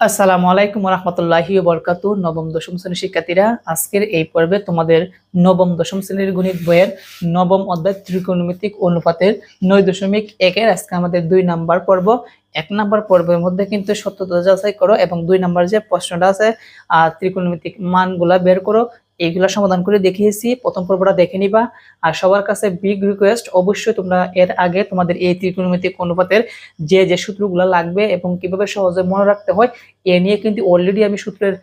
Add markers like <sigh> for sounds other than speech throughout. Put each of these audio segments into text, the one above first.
আসসালামু আলাইকুম রহমতুল্লাহি বরকাত নবম, দশম শ্রেণির শিক্ষার্থীরা। আজকের এই পর্বে তোমাদের নবম, দশম শ্রেণির গণিত বইয়ের নবম অধ্যায় ত্রিকোণমিতিক অনুপাতের নয় দশমিক একের আজকে আমাদের দুই নাম্বার পর্ব। এক নাম্বার পর্বের মধ্যে কিন্তু সত্যতা যাচাই করো এবং দুই নাম্বার যে প্রশ্নটা আছে আর ত্রিকোণমিতিক মানগুলা বের করো। এইগুলা সমাধান করে দেখিয়েছি। প্রথম পর্বটা দেখে নিবা। আর সবার কাছে বিগ রিকোয়েস্ট অবশ্যই তোমরা এর আগে তোমাদের এই ত্রিকোণমিতিক অনুপাতের যে যে সূত্রগুলো লাগবে এবং কীভাবে সহজে মনে রাখতে হয়, এ নিয়ে কিন্তু অলরেডি আমি সূত্রের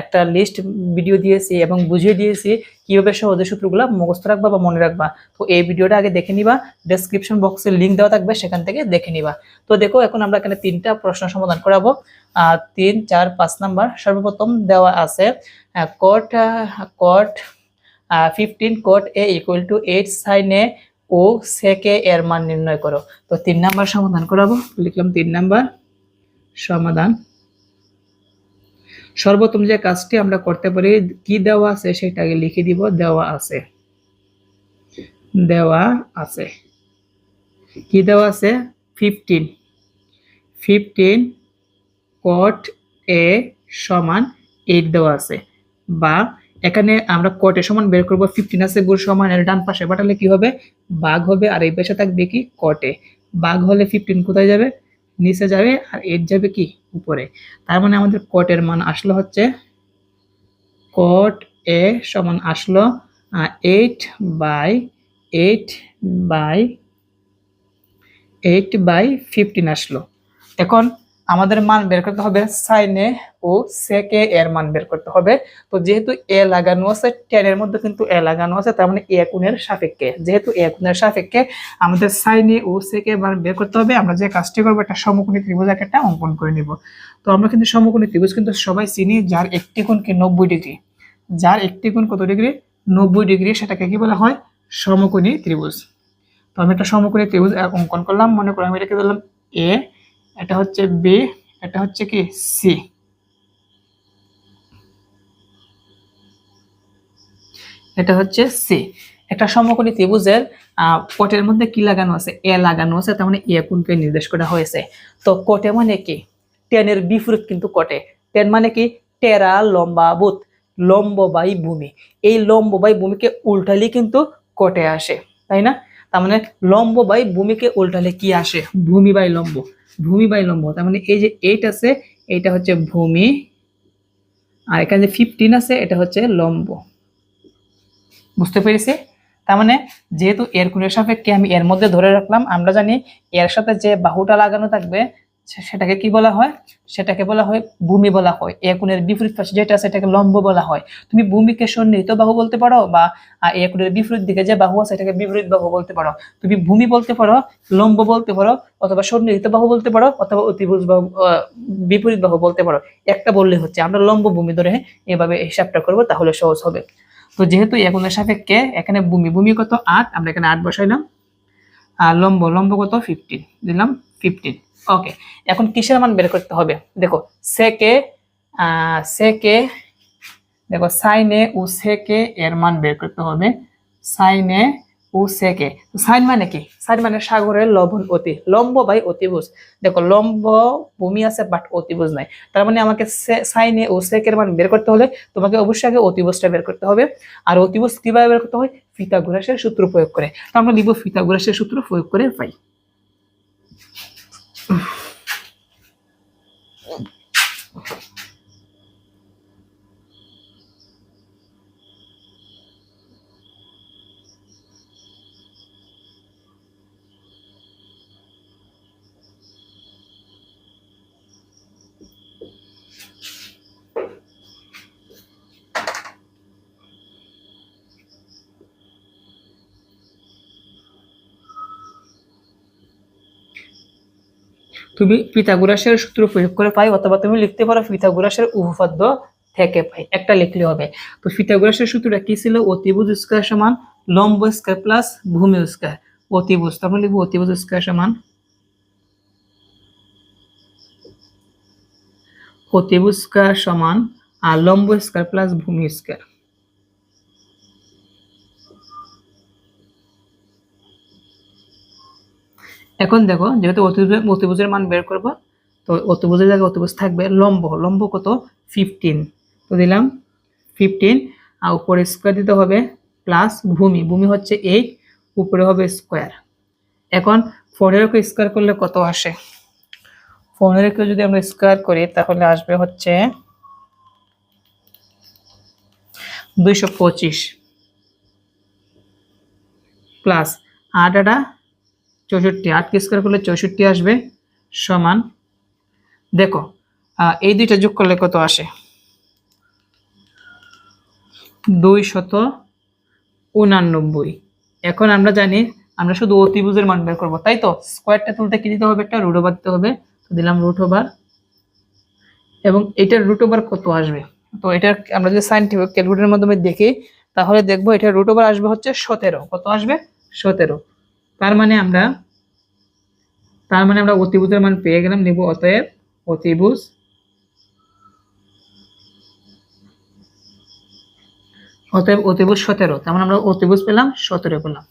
একটা লিস্ট ভিডিও দিয়েছি এবং বুঝিয়ে দিয়েছি কীভাবে সহজে সূত্রগুলো মুখস্থ রাখবা বা মনে রাখবা। তো এই ভিডিওটা আগে দেখে নিবা ডেসক্রিপশন বক্সে লিংক দেওয়া থাকবে, সেখান থেকে দেখে নিবা। তো দেখো, এখন আমরা এখানে তিনটা প্রশ্ন সমাধান করাবো। তিন, চার, পাঁচ নাম্বার, সর্বপ্রথম দেওয়া আছে cot cot fifteen cot A equal to eight sine A ও সেকে এর মান নির্ণয় করো। তো তিন নাম্বার সমাধান করাবো, লিখলাম তিন নাম্বার সমাধান। সর্বপ্রথম যে কাজটি আমরা করতে পারি, কি দেওয়া আছে সেটা আগে লিখে দিব, দেওয়া আছে। দেওয়া আছে। কি দেওয়া আছে? ফিফটিন ফিফটিন কট এ সমান এইট দেওয়া আছে। বা এখানে আমরা কটে সমান বের করব ফিফটিন আছে গুণ সমান, এর ডান পাশে বাটালে কি হবে? বাঘ হবে, আর এই পাশে থাকবে কি? কটে বাঘ হলে ফিফটিন কোথায় যাবে? নিচে যাবে আর এর যাবে কি? উপরে। তার মানে আমাদের কটের মান আসলো হচ্ছে কট এ সমান আসলো eight by eight by eight by fifteen আসলো। এখন আমাদের মান বের করতে হবে সাইনে ও সেকে এর মান বের করতে হবে। তো যেহেতু এ লাগানো আছে টেন এর মধ্যে কিন্তু এ লাগানো আছে, তার মানে এ কোণের সাপেক্ষে। যেহেতু এ কোণের সাপেক্ষে, আমাদের সাইনে ও সেকে মান বের করতে হবে, আমরা যে কাজটি করব একটা সমকোণী ত্রিভুজ একটা অঙ্কন করে নিব। তো আমরা কিন্তু সমকোণী ত্রিভুজ কিন্তু সবাই চিনি, যার একটি কোণ কি নব্বই ডিগ্রি। যার একটি কোণ কত ডিগ্রি? নব্বই ডিগ্রি, সেটাকে কি বলা হয়? সমকোণী ত্রিভুজ। তো আমি একটা সমকোণী ত্রিভুজ অঙ্কন করলাম, মনে করলাম এটাকে ধরলাম এ এটা হচ্ছে বি এটা হচ্ছে কি সি এটা হচ্ছে সি একটা সমকোণী ত্রিভুজের কোটের মধ্যে কি লাগানো আছে? এ লাগানো আছে, তার মানে এ কোণকে নির্দেশ করা হয়েছে। তো কোটে মানে কি? টেনের বিপরীত কিন্তু কোটে। টেন মানে কি? টেরা, লম্বা বুত লম্ব বাই ভূমি। এই লম্ব বাই ভূমিকে উল্টালে কিন্তু কোটে আসে, তাই না? তার মানে লম্ব বাই ভূমিকে উল্টালে কি আসে? ভূমি বাই লম্ব। ভূমি বাই লম্ব, তার মানে এই যে এইট আছে, এইটা হচ্ছে ভূমি, আর এখানে যে ফিফটিন আছে, এটা হচ্ছে লম্ব। বুঝতে পেরেছি? তার মানে যেহেতু এর কোণের সাপেক্ষে আমি এর মধ্যে ধরে রাখলাম, আমরা জানি এর সাথে যে বাহুটা লাগানো থাকবে সেটাকে কি বলা হয়? সেটাকে বলা হয় ভূমি বলা হয়। এ কোণের বিপরীত পাশে যেটা আছে সেটাকে লম্ব বলা হয়। তুমি ভূমিকে সন্নিহিত বাহু বলতে পারো বা আহ, এ কোণের বিপরীত দিকে যে বাহু আছে সেটাকে বিপরীত বাহু বলতে পারো। তুমি ভূমি বলতে পারো লম্ব বলতে পারো অথবা সন্নিহিত বাহু বলতে পারো অথবা অতিভুজ বাহু বিপরীত বাহু বলতে পারো। একটা বললে হচ্ছে আমরা লম্ব ভূমি ধরে এভাবে হিসাবটা করব তাহলে সহজ হবে। তো যেহেতু এগুলোর সাপেক্ষে এখানে ভূমি ভূমি কত? আট আমরা এখানে আট বসাইলাম। আর লম্ব লম্ব কত? ফিফটিন দিলাম ফিফটিন ওকে এখন কিসের মান বের করতে হবে? দেখো সেকে সেকে দেখো, সাইনে ও সেকে এর মান বের করতে হবে। সাইনে ও সেকে সাইন মানে কি? সাইন মানে সাগরের লবণ অতি, লম্ব বাই অতিভুজ। দেখো, লম্ব ভূমি আছে বাট অতিভুজ নাই। তার মানে আমাকে সাইনে ও সেকের মান বের করতে হলে তোমাকে অবশ্যই আগে অতিভুজটা বের করতে হবে। আর অতিভুজ কীভাবে বের করতে হয়? ফিতাগোরাসের সূত্র প্রয়োগ করে। তো আমরা লিখব ফিতাগোরাসের সূত্র প্রয়োগ করে পাই। Ugh. তুমি পিথাগোরাসের সূত্র প্রয়োগ করে পাই, অথবা তুমি লিখতে পারো পিথাগোরাসের উপপাদ্য থেকে পাই। একটা লিখলে হবে। তো পিথাগোরাসের সূত্রটা কি ছিল? অতিভুজ স্কয়ার সমান লম্ব স্কয়ার প্লাস ভূমি স্কয়ার। অতিভুজ তারপর লিখব অতিভুজ স্কয়ার সমান অতিভুজ স্কয়ার সমান, আর লম্ব স্কয়ার প্লাস ভূমি স্কয়ার। এখন দেখো, যেহেতু অতিভুজের মান বের করব, তো অতিভুজের জায়গায় অতিভুজ থাকবে লম্ব। লম্ব কত? ফিফটিন তো দিলাম ফিফটিন আর উপরে স্কোয়ার দিতে হবে প্লাস ভূমি। ভূমি হচ্ছে এইট উপরে হবে স্কোয়ার এখন পনেরোকে স্কোয়ার করলে কত আসে? পনেরোকে যদি আমরা স্কোয়ার করি, তাহলে আসবে হচ্ছে দুইশো পঁচিশ। প্লাস আট আটা চৌষট্টি আটকে স্কোয়ার করলে চৌষট্টি আসবে সমান, দেখো এই দুইটা যোগ করলে কত আসে? দুই শত উনানব্বই। এখন আমরা জানি, আমরা শুধু অতিভুজের মান বের করব, তাই তো? স্কোয়ারটা তুলতে কি দিতে হবে? একটা রুট ওভার দিতে হবে, তো দিলাম রুট ওভার এবং এটার রুট ওভার কত আসবে? তো এটার আমরা যদি সাইন্টিফিক ক্যালকুলেটরের মাধ্যমে দেখি, তাহলে দেখব এটার রুট ওভার আসবে হচ্ছে সতেরো। কত আসবে? সতেরো। তার মানে আমরা, তার মানে আমরা অতিভুজের মান পেয়ে গেলাম, নিব অতএব অতিভুজ অতএব অতিভুজ সতেরো, তার মানে আমরা অতিভুজ পেলাম, সতেরো পেলাম।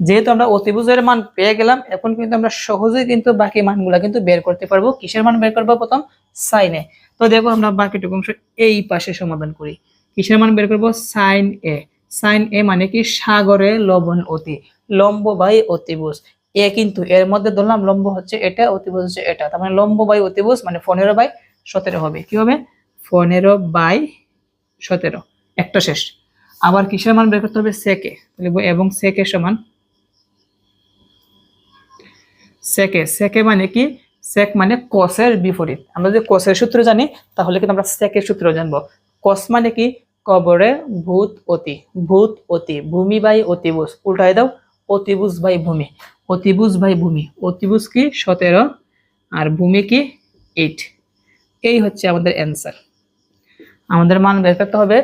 যেহেতু আমরা অতিভুজের মান পেয়ে গেলাম, এখন কিন্তু আমরা সহজেই কিন্তু বাকি মানগুলা কিন্তু বের করতে পারব। কিসের মান বের করব প্রথম? সাইনে তো দেখো আমরা বাকিটুকু অংশ এই পাশে সমাধান করি। কিসের মান বের করব? Sign A. সাইন এ মানে কি সাগরে লবণ অতি লম্ব বাই অতিভুজ। এ কিন্তু এর মধ্যে ধরলাম লম্ব হচ্ছে এটা, অতিভুজ হচ্ছে এটা। তার মানে লম্ব বাই অতিভুজ মানে পনেরো বাই সতেরো হবে। কি হবে? পনেরো বাই সতেরো। একটা শেষ। আবার কিসের মান বের করতে হবে? সেকে। এবং সেকে সমান সেকে। সেকে মানে কি? সেক মানে কসের বিপরীত। আমরা যদি কসের সূত্র জানি, তাহলে কিন্তু আমরা সেকের সূত্র জানব। কস মানে কি? কবরে ভূত অতি ভূত অতি ভূমি বাই অতিভুজ। উল্টাই দাও, অতিভুজ বাই ভূমি। অতিভুজ বাই ভূমি। অতিভুজ কি সতেরো, আর ভূমি কি এইট এই হচ্ছে আমাদের অ্যান্সার আমাদের মান বের করতে হবে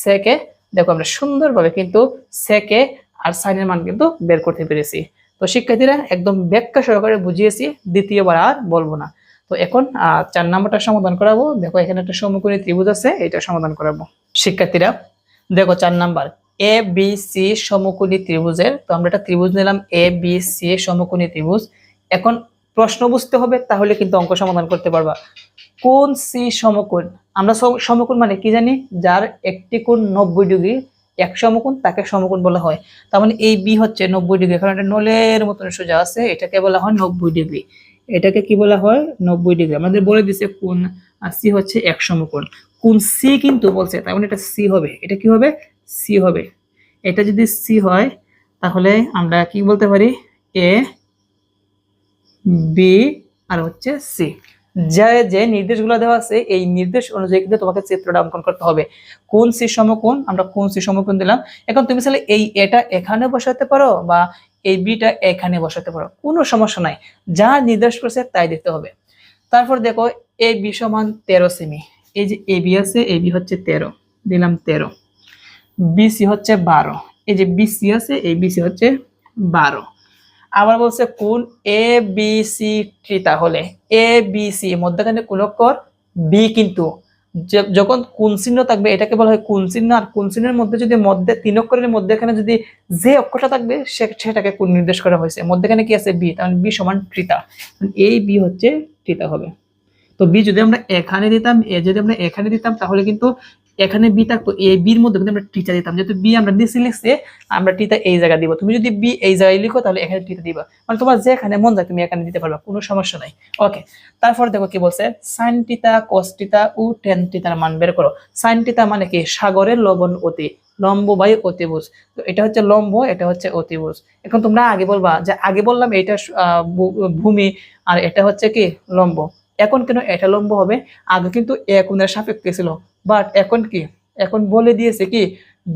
সেকে। দেখো আমরা সুন্দরভাবে কিন্তু সেকে আর সাইনের মান কিন্তু বের করতে পেরেছি। তো শিক্ষার্থীরা একদম ব্যাখ্যা সহকারে বুঝিয়েছি, দ্বিতীয়বার আর বলব না। তো এখন চার নাম্বারটা সমাধান করাবো। দেখো, এখানে একটা সমকোণী ত্রিভুজ আছে, এটা সমাধান করাবো। শিক্ষার্থীরা, দেখো চার নাম্বার এ বি সি সমকোণী ত্রিভুজের। তো আমরা একটা ত্রিভুজ নিলাম এ বি সি সমকোণী ত্রিভুজ। এখন প্রশ্ন বুঝতে হবে, তাহলে কিন্তু অঙ্ক সমাধান করতে পারবা। কোন সি সমকোণ? আমরা সম- সমকোণ মানে কি জানি? যার একটি কোণ নব্বই ডিগ্রি, এক সমকোণ তাকে সমকোণ বলা হয়। তার মানে এই বি হচ্ছে নব্বই ডিগ্রি, কারণ এটা নলের মতন সোজা আছে, এটাকে বলা হয় নব্বই ডিগ্রি। এটাকে কি বলা হয়? নব্বই ডিগ্রি। আমাদের বলে দিছে কোন সি হচ্ছে এক সমকোণ কোন সি কিন্তু বলছে, তার মানে এটা সি হবে। এটা কি হবে? সি হবে। এটা যদি সি হয়, তাহলে আমরা কি বলতে পারি? এ বি আর হচ্ছে সি যে যে নির্দেশগুলো দেওয়া আছে, এই নির্দেশ অনুযায়ী কিন্তু তোমাকে চিত্রটা অঙ্কন করতে হবে। কোন সি সমকোণ? আমরা কোন সি সমকোণ দিলাম। এখন তুমি চাইলে এই এটা এখানে বসাতে পারো বা এই বিটা এখানে বসাতে পারো। কোনো সমস্যা নাই। যা নির্দেশ করছে তাই দিতে হবে। তারপর দেখো, এ বি সমান তেরো সেমি। এই যে এ বি আছে, এ বি হচ্ছে তেরো। দিলাম তেরো। বিসি হচ্ছে বারো। এই যে বিসি আছে, এই বিসি হচ্ছে বারো। আবার বলছে কোন এ বি সি টি তাহলে এ বি সি মধ্যখানে কোন অক্ষর বি কিন্তু যখন কোন চিহ্ন থাকবে, এটাকে বলা হয় কোন চিহ্ন, আর কোন চিহ্নের মধ্যে যদি মধ্যে, তিন অক্ষরের মধ্যেখানে যদি যে অক্ষরটা থাকবে সেটাকে কোন নির্দেশ করা হয়েছে। মধ্যখানে কি আছে? বি তাহলে বি সমান ট্রিতা এই বি হচ্ছে ট্রিতা হবে। তো বি যদি আমরা এখানে দিতাম এ যদি আমরা এখানে দিতাম, তাহলে কিন্তু এখানে বি থাকতো এ বির মধ্যে কিন্তু আমরা টিটা দিতাম। যেহেতু বি আমরা নিচে লিখছে, আমরা টিটা এই জায়গায় দিব। তুমি যদি বি এই জায়গায় লিখো, তাহলে এখানে টিটা দিবা। মানে তোমার যেখানে মন যায়, তুমি এখানে দিতে পারবা, কোনো সমস্যা নাই। ওকে তারপর দেখো কি বলছে সাইন টিতা কস টিতা ও টেন টিতার মান বের করো। সাইন টিতা মানে কি? সাগরের লবণ অতি, লম্ব বাই অতিভুজ। তো এটা হচ্ছে লম্ব, এটা হচ্ছে অতিভুজ। এখন তোমরা আগে বলবা যে, আগে বললাম এটা ভূমি, আর এটা হচ্ছে কি? লম্ব। এখন কেন এটা লম্ব হবে? আগে কিন্তু এ কোণের সাপেক্ষে ছিল। বাট এখন কি? এখন বলে দিয়েছে কি?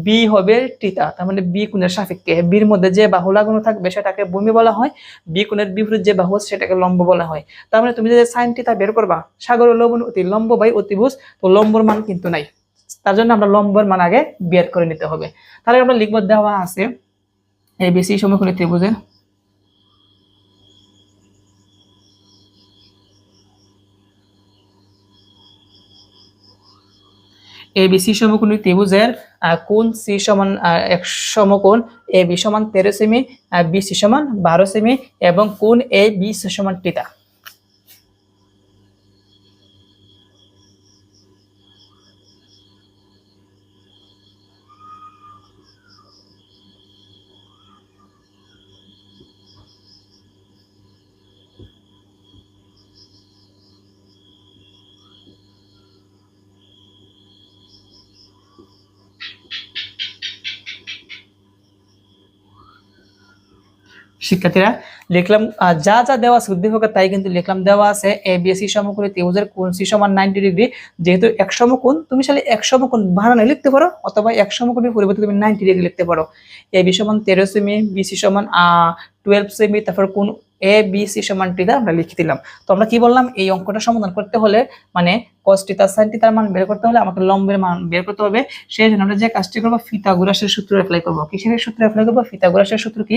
বি হবে টিতা তার মানে বি কোণের সাপেক্ষে। বির মধ্যে যে বাহু লাগানো থাকবে সেটাকে ভূমি বলা হয় বি কোণের বিপরীত যে বাহু সেটাকে লম্ব বলা হয়। তার মানে তুমি যদি সাইন টিতা বের করবা, সাগর লবণ অতি লম্ব বাই অতিভুজ, তো লম্বর মান কিন্তু নাই। তার জন্য আমরা লম্বর মান আগে বের করে নিতে হবে। তাহলে আমরা লিখব দেওয়া আছে এই বেশি সমকোণী ত্রিভুজের এ বি সি সমকোণী ত্রিভুজের কোন সি সমান এক সমকোণ এ বি সমান তেরো সেমি বিসি সমান বারো সেমি এবং কোন এ বি সমান টিতা শিক্ষার্থীরা, লিখলাম যা যা দেওয়া আছে, উদ্দীপকে তাই কিন্তু লিখলাম, দেওয়া আছে এ বি সি সমকোণী ত্রিভুজের কোণ সি সমান নাইনটি ডিগ্রি যেহেতু এক সমকোণ, তুমি চাইলে এক সমকোণ বানানো লিখতে পারো, অথবা এক সমকোণের পরিবর্তে তুমি নাইনটি ডিগ্রি লিখতে পারো। এ বি সমান তেরো সেমি বি সি সমান টুয়েলভ সেমি তারপর কোন এ বি সি সমান টিটা আমরা লিখে দিলাম। তো আমরা কি বললাম? এই অঙ্কটা সমাধান করতে হলে মানে cos টিটা sin টিটার মান বের করতে হলে আমাকে লম্বের মান বের করতে হবে। সেই জন্য আমরা যে কাজটি করব, ফিতাগোরাসের সূত্র অ্যাপ্লাই করব। কিসের সূত্র অ্যাপ্লাই করব? ফিতাগোরাসের সূত্র কি?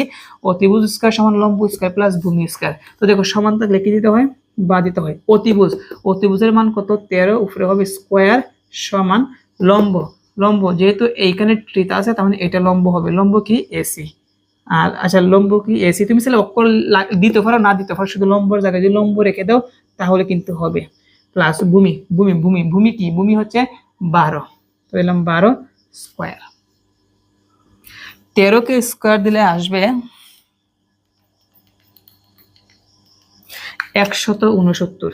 অতিভুজ স্কয়ার সমান লম্ব স্কয়ার প্লাস ভূমি স্কয়ার তো দেখো, সমান থাকলে কি দিতে হয়? বা দিতে হয়। অতিভুজ। অতিভুজের মান কত? তেরো, উপরে হবে স্কোয়ার সমান লম্ব। লম্ব, যেহেতু এইখানে টিতা আছে, তার মানে এটা লম্ব হবে। লম্ব কি? এসি আর আচ্ছা লম্ব কি? এসি তুমি চাইলে অক্ষর দিতে পারো, না দিতে পারো, শুধু লম্বর জায়গায় যদি লম্ব রেখে দাও, তাহলে কিন্তু হবে। প্লাস ভূমি ভূমি ভূমি ভূমি কি? ভূমি হচ্ছে বারো। তো এলাম বারো স্কোয়ার তেরোকে স্কোয়ার দিলে আসবে একশত উনসত্তর।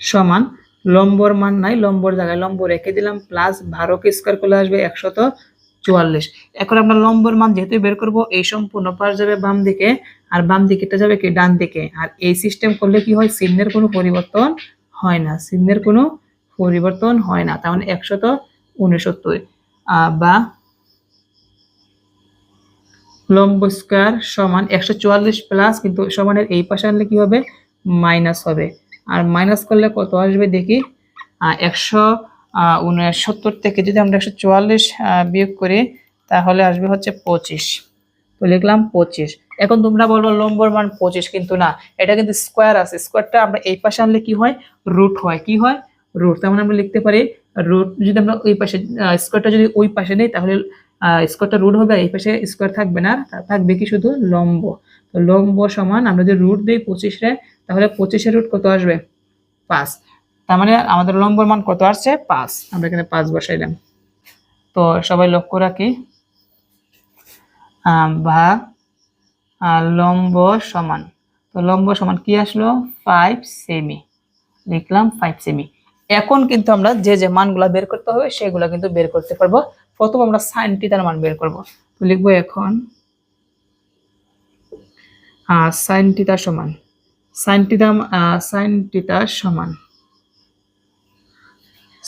সমান, লম্বর মান নাই, লম্বর জায়গায় লম্ব রেখে দিলাম প্লাস বারোকে স্কোয়ার করলে আসবে একশত চুয়াল্লিশ। এখন আমরা লম্বর মান যেহেতু বের করব, এই সম্পূর্ণ পাশ যাবে বাম দিকে আর বাম দিকেটা যাবে কি ডান দিকে। আর এই সিস্টেম করলে কি হয়? চিহ্নের কোনো পরিবর্তন হয় না। চিহ্নের কোনো পরিবর্তন হয় না। তার মানে একশত উনসত্তর। বা লম্ব স্কোয়ার সমান একশো চুয়াল্লিশ প্লাস কিন্তু সমানের এই পাশে আনলে কি হবে? মাইনাস হবে। আর মাইনাস করলে কত আসবে দেখি? একশো উনসত্তর থেকে যদি আমরা একশো চুয়াল্লিশ বিয়োগ করি, তাহলে আসবে হচ্ছে পঁচিশ। তো লিখলাম পঁচিশ। এখন তোমরা বলব লম্বর মান পঁচিশ, কিন্তু না, এটা কিন্তু স্কোয়ার আছে। স্কোয়ারটা আমরা এই পাশে আনলে কি হয়? রুট হয়। কি হয়? রুট তার মানে আমরা লিখতে পারি রুট যদি আমরা ওই পাশে স্কোয়ারটা যদি ওই পাশে নেই, তাহলে স্কোয়ারটা রুট হবে এই পাশে স্কোয়ার থাকবে না। থাকবে কি শুধু লম্ব। তো লম্ব সমান আমরা যদি রুট দিই পঁচিশে তাহলে পঁচিশের রুট কত আসবে? পাঁচ। তার মানে আমাদের লম্বর মান কত আসছে? পাঁচ। আমরা এখানে পাঁচ বসাইলাম তো সবাই লক্ষ্য রাখি। আহ, লম্ব সমান। তো লম্ব সমান কি আসলো? ফাইভ সেমি লিখলাম ফাইভ সেমি এখন কিন্তু আমরা যে যে মানগুলা বের করতে হবে সেগুলো কিন্তু বের করতে পারব। প্রথম আমরা সাইন টিটার মান বের করব। তো লিখব এখন সাইন টিটা সমান। সাইন টিটা সাইন টিটা সমান।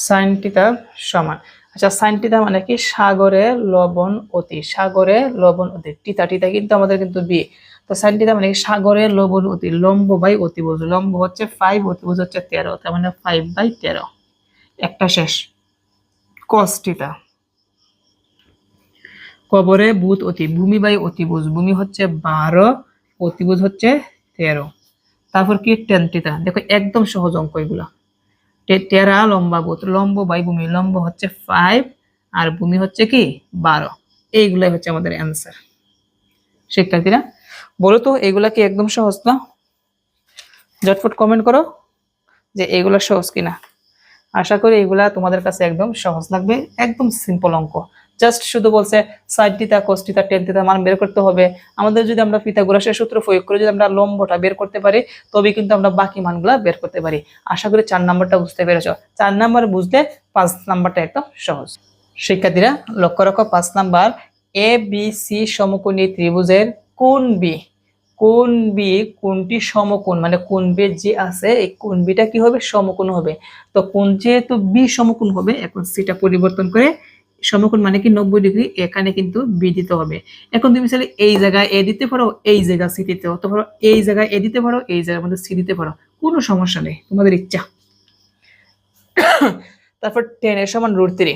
সাইন টিটা সমান। আচ্ছা সাইন টিটা মানে কি? সাগরে লবণ অতি, সাগরে লবণ অতি। টিতা টিতা কিন্তু আমাদের কিন্তু বি। তো সাইন টিটা মানে কি? সাগরে লবণ অতি, লম্ব বাই অতিভুজ। লম্ব হচ্ছে ফাইভ অতিভুজ হচ্ছে তেরো, তার মানে ফাইভ বাই তেরো। একটা শেষ। কস টিটা কবরে বুধ অতি, ভূমি বাই অতিভুজ। ভূমি হচ্ছে বারো, অতিভুজ হচ্ছে তেরো। তারপর কি? টেন টিটা দেখো, একদম সহজ অঙ্ক এগুলা। টেরা লম্বা বুধ লম্ব বাই ভূমি। লম্ব হচ্ছে ফাইভ আর ভূমি হচ্ছে কি? বারো। এইগুলাই হচ্ছে আমাদের অ্যান্সার শিক্ষার্থীরা, বলো তো, এগুলা কি একদম সহজ না? জটফট কমেন্ট করো যে এগুলা সহজ কিনা। আশা করি এগুলা তোমাদের কাছে একদম সহজ লাগবে, একদম সিম্পল অঙ্ক। জাস্ট শুধু বলছে side theta cos tan theta মান বের করতে হবে। আমাদের যদি আমরা পিথাগোরাসের সূত্র প্রয়োগ করে যদি আমরা লম্বটা বের করতে পারি তবে কিন্তু আমরা বাকি মানগুলা বের করতে পারি। আশা করি চার নাম্বারটা বুঝতে পেরেছ। চার নাম্বার বুঝলে পাঁচ নাম্বারটা একদম সহজ। শিক্ষার্থীরা, লক্ষ্য রাখো, পাঁচ নাম্বার এ বি সি সমকোণী ত্রিভুজের কোন বি কোন বি কোনটি সমকোণ মানে কোন বি যে আছে, এই কোন বিটা কি হবে? সমকোণ হবে। তো কোন যেহেতু বি সমকোণ হবে, এখন সেটা পরিবর্তন করে সমকোণ মানে কি নব্বই ডিগ্রি, এখানে কিন্তু বি দিতে হবে। এখন তুমি চাইলে এই জায়গায় এ দিতে পারো, এই জায়গা সি দিতে পারো পারো এই জায়গায় এ দিতে পারো, এই জায়গার মধ্যে সি দিতে পারো। কোনো সমস্যা নেই, তোমাদের ইচ্ছা। <coughs> তারপর টেন এর সমান রুট থ্রি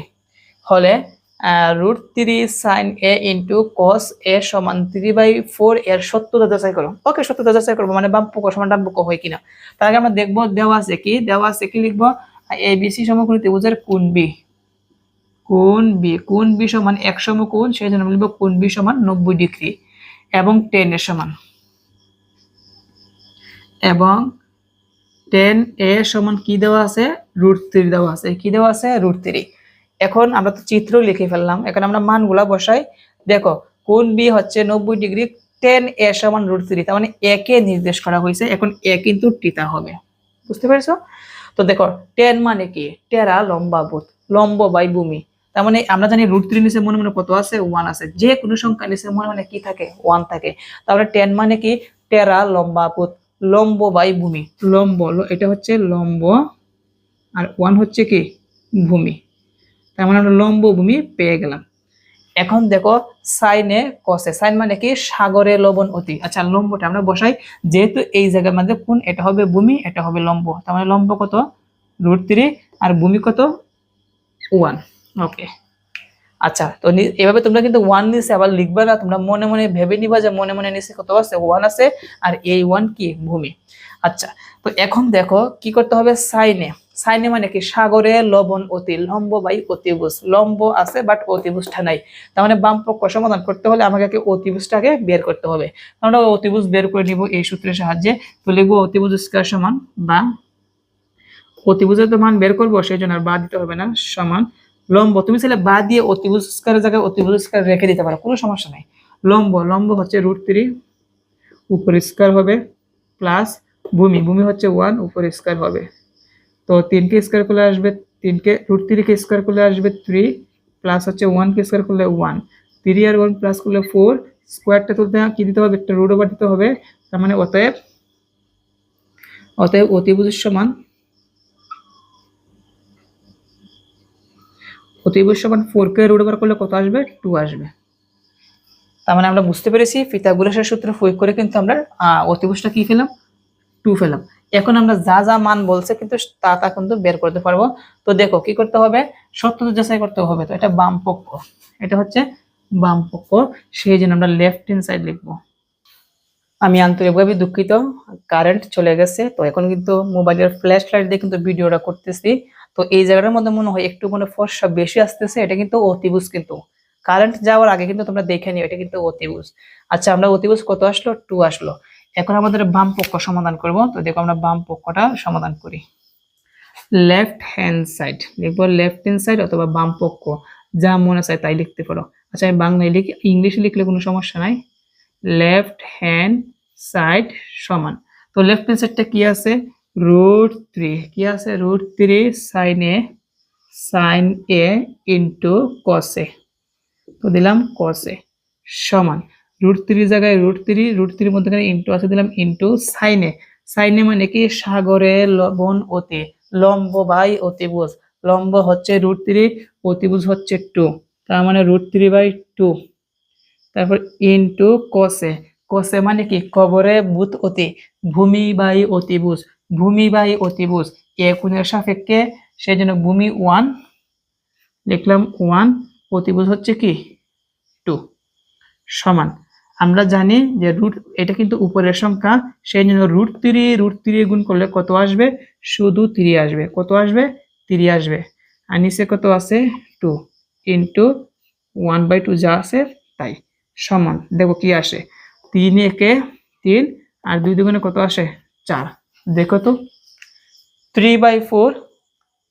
হলে root three sine A into cos A সমান থ্রি বাই ফোর এর সত্যতা যাচাই করো। ওকে সত্যতা যাচাই করব মানে বাম পক্ষ সমান ডান পক্ষ হয় কিনা। তার আগে আমরা দেখব, দেওয়া আছে কি? দেওয়া আছে কি লিখব? এ বি সি সমকোণী ত্রিভুজের কোন বি কোন বি কোন বি সমান এক সমকোণ, সেই জন্য আমরা লিখব কোন বি সমান নব্বই ডিগ্রি এবং টেন এর সমান। এবং টেন এ সমান কি দেওয়া আছে? রুট থ্রি দেওয়া আছে। কি দেওয়া আছে? Root three. এখন আমরা তো চিত্র লিখে ফেললাম। এখন আমরা মানগুলা বসাই। দেখো কোন বি হচ্ছে নব্বই ডিগ্রি টেন এ সমান রুট থ্রি, তার মানে একে নির্দেশ করা হয়েছে। এখন এ কিন্তু টিতা হবে। বুঝতে পেরেছ? তো দেখো টেন মানে কি? টেরা লম্বা বুথ লম্ব বাই ভূমি। তার মানে আমরা জানি রুট থ্রি নিচে মনে মনে কত আছে? ওয়ান আছে। যে কোনো সংখ্যা নিচে মনে মনে কি থাকে? ওয়ান থাকে। তাহলে টেন মানে কি? টেরা লম্বা পুত লম্ব বাই ভূমি। লম্ব এটা হচ্ছে লম্ব আর ওয়ান হচ্ছে কি? ভূমি। তার মানে আমরা লম্ব ভূমি পেয়ে গেলাম। এখন দেখো সাইনে কসে সাইন মানে কি? সাগরে লবণ অতি। আচ্ছা লম্বটা আমরা বসাই। যেহেতু এই জায়গার মধ্যে কোন এটা হবে ভূমি এটা হবে লম্ব। তার মানে লম্ব কত? রুট থ্রি আর ভূমি কত? ওয়ান ওকে আচ্ছা তো এভাবে তোমরা কিন্তু ওয়ান নিচে আবার লিখবে না, তোমরা মনে মনে ভেবে নিবা যে মনে মনে নিচে কত আছে ওয়ান আছে, আর এই ওয়ান কি? ভূমি। আচ্ছা তো এখন দেখো কি করতে হবে? সাইনে। সাইনে মানে কি? সাগরে লবণ অতি লম্ব বাই অতিভুজ। লম্ব আছে বাট অতিভুজটা নাই। তার মানে বাম পক্ষ সমাধান করতে হলে আমাকে আগে অতিভুজটাকে বের করতে হবে। আমরা অতিভুজ বের করে নিব এই সূত্রের সাহায্যে। তো লিখব অতিভুজ স্কয়ার সমান বা অতিভুজের তো মান বের করব, সেই জন্য আর বাদ দিতে হবে না, সমান। লম্ব, তুমি চাইলে বা দিয়ে অতিভুজ জায়গায় অতিভুজ রেখে দিতে পারো, কোনো সমস্যা নাই। লম্ব লম্ব হচ্ছে রুট থ্রি উপর স্কয়ার হবে প্লাস ভূমি ভূমি হচ্ছে ওয়ান উপর স্কয়ার হবে। তো তিনকে স্কয়ার করলে আসবে তিনকে রুট থ্রিকে স্কয়ার করলে আসবে থ্রি প্লাস হচ্ছে ওয়ানকে স্কয়ার করলে ওয়ান থ্রি আর ওয়ান প্লাস করলে ফোর স্কোয়ারটা তুলতে কি দিতে হবে? একটা রুট ওভার দিতে হবে, তার মানে অতএব অতএব অতিভুজের সমান সমান ফোর কে রুট ওভার করলে কত আসবে? টু আসবে। তার মানে আমরা বুঝতে পেরেছি পিথাগোরাসের সূত্র প্রয়োগ করে কিন্তু আমরা অতিভুজটা কি পেলাম টু পেলাম এখন আমরা যা যা মান বলছে কিন্তু তা তা কিন্তু বের করতে পারব। তো দেখো, কি করতে হবে? সত্যতা যাচাই করতে হবে তো, এটা বাম পক্ষ। এটা হচ্ছে বাম পক্ষ। সেই জন্য আমরা লেফট হ্যান্ড সাইড লিখব। আমি আন্তরিকভাবে দুঃখিত। কারেন্ট চলে গেছে। তো এখন কিন্তু মোবাইলের ফ্ল্যাশ লাইট দিয়ে কিন্তু ভিডিওটা করতেছি। তো এই জায়গাটার মধ্যে মনে হয় একটু মনে ফর্সা বেশি আসতেছে, এটা কিন্তু অতিভুজ কিন্তু। কারেন্ট যাওয়ার আগে কিন্তু তোমরা দেখে নিও, এটা কিন্তু অতিভুজ। আচ্ছা আমরা অতিভুজ কত আসলো? টু আসলো। এখন আমাদের বাম পক্ষ সমাধান করব। তো দেখো আমরা বাম পক্ষটা সমাধান করি। লেফট হ্যান্ড সাইড লিখব লেফট হ্যান্ড সাইড অথবা বাম পক্ষ। যা মনে চায় তাই লিখতে পারো। আচ্ছা আমি বাংলায় লিখি, ইংলিশে লিখলে কোনো সমস্যা নাই। লেফট হ্যান্ড সাইড সমান। তো লেফট হ্যান্ড সাইডটা কি আছে? রুট থ্রি কি আছে? Root three sine A sine A into কসে তো দিলাম কসে সমান। রুট থ্রি জায়গায় রুট থ্রি রুট থ্রির মধ্যে ইন্টু আছে, দিলাম ইন্টু সাইনে সাইনে মানে কি? সাগরে লবণ অতি, লম্ব বাই অতিভুজ। লম্ব হচ্ছে রুট থ্রি অতিভুজ হচ্ছে টু তার মানে রুট থ্রি বাই টু তারপর ইন্টু কসে কসে মানে কি? কবরে ভূত অতি, ভূমি বাই অতিভুজ। ভূমি বাই অতিভুজ এ কোণের সাপেক্ষে? সেই জন্য ভূমি ওয়ান লিখলাম ওয়ান অতিভুজ হচ্ছে কি? টু সমান। আমরা জানি যে রুট এটা কিন্তু উপরের সংখ্যা সেই জন্য রুট তিরি রুট তিরি গুণ করলে কত আসবে? শুধু তিরি আসবে। কত আসবে? তিরি আসবে। আর নিচে কত আছে? Two into one by two যা আছে, তাই। সমান। দেখো কি আসে? তিন একে তিন, আর দুই দুগুণে কত আসে? চার। দেখো তো three by four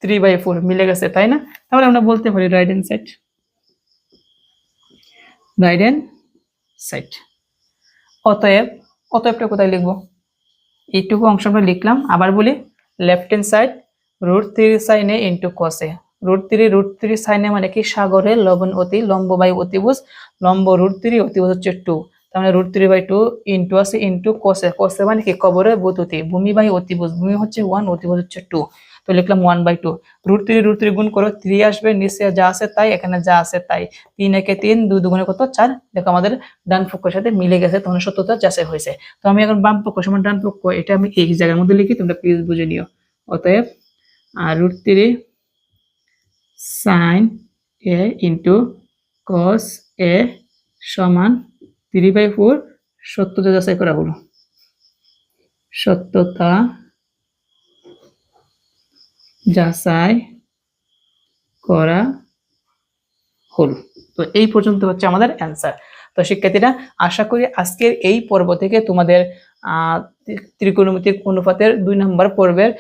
three by four মিলে গেছে তাই না তাহলে আমরা বলতে পারি right hand side right hand side অতএব, অতএবটা কোথায় লিখব? এইটুকু অংশ আমরা লিখলাম, আবার বলি left hand side root three সাইনে ইন্টু কসে রুট থ্রি রুট থ্রি সাইনে মানে কি? সাগরে লবণ অতি, লম্ব বাই অতিভুজ, লম্ব রুট থ্রি অতিভুজ হচ্ছে টু মানে root three by two into আছে ইন্টু কসে কসে মানে কি? কবরে বুতুতি ভূমি বাই অতিভুজ। ভূমি হচ্ছে ওয়ান অতিভুজ হচ্ছে টু তো লিখলাম one by two root three root three গুণ করো থ্রি আসবে, নিচে যা আছে তাই, এখানে যা আছে তাই। তিন একে তিন, দুই দুগুণে কত? চার। দেখো আমাদের ডান পক্ষের সাথে মিলে গেছে, তখন সত্যতা যাচাই হয়েছে। তো আমি এখন বাম পক্ষ সমান ডান পক্ষ, এটা আমি এই জায়গার মধ্যে লিখি, তোমরা প্লিজ বুঝে নিও। অতএব, আর root three sine A into cos A সমান থ্রি বাই ফোর সত্যতা যাচাই করা হলো। সত্যতা যাচাই করা হলো। তো এই পর্যন্ত হচ্ছে আমাদের অ্যান্সার তো শিক্ষার্থীরা, আশা করি আজকের এই পর্ব থেকে তোমাদের ত্রিকোণমিতিক অনুপাতের দুই নম্বর পর্বের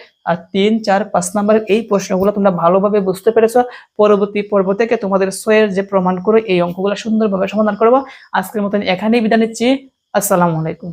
তিন, চার, পাঁচ নম্বরের এই প্রশ্নগুলো তোমরা ভালোভাবে বুঝতে পেরেছ। পরবর্তী পর্ব থেকে তোমাদের সোয়ের যে প্রমাণ করো এই অঙ্কগুলো সুন্দরভাবে সমাধান করব। আজকের মতন এখানেই বিদায় নিচ্ছি। আসসালামু আলাইকুম।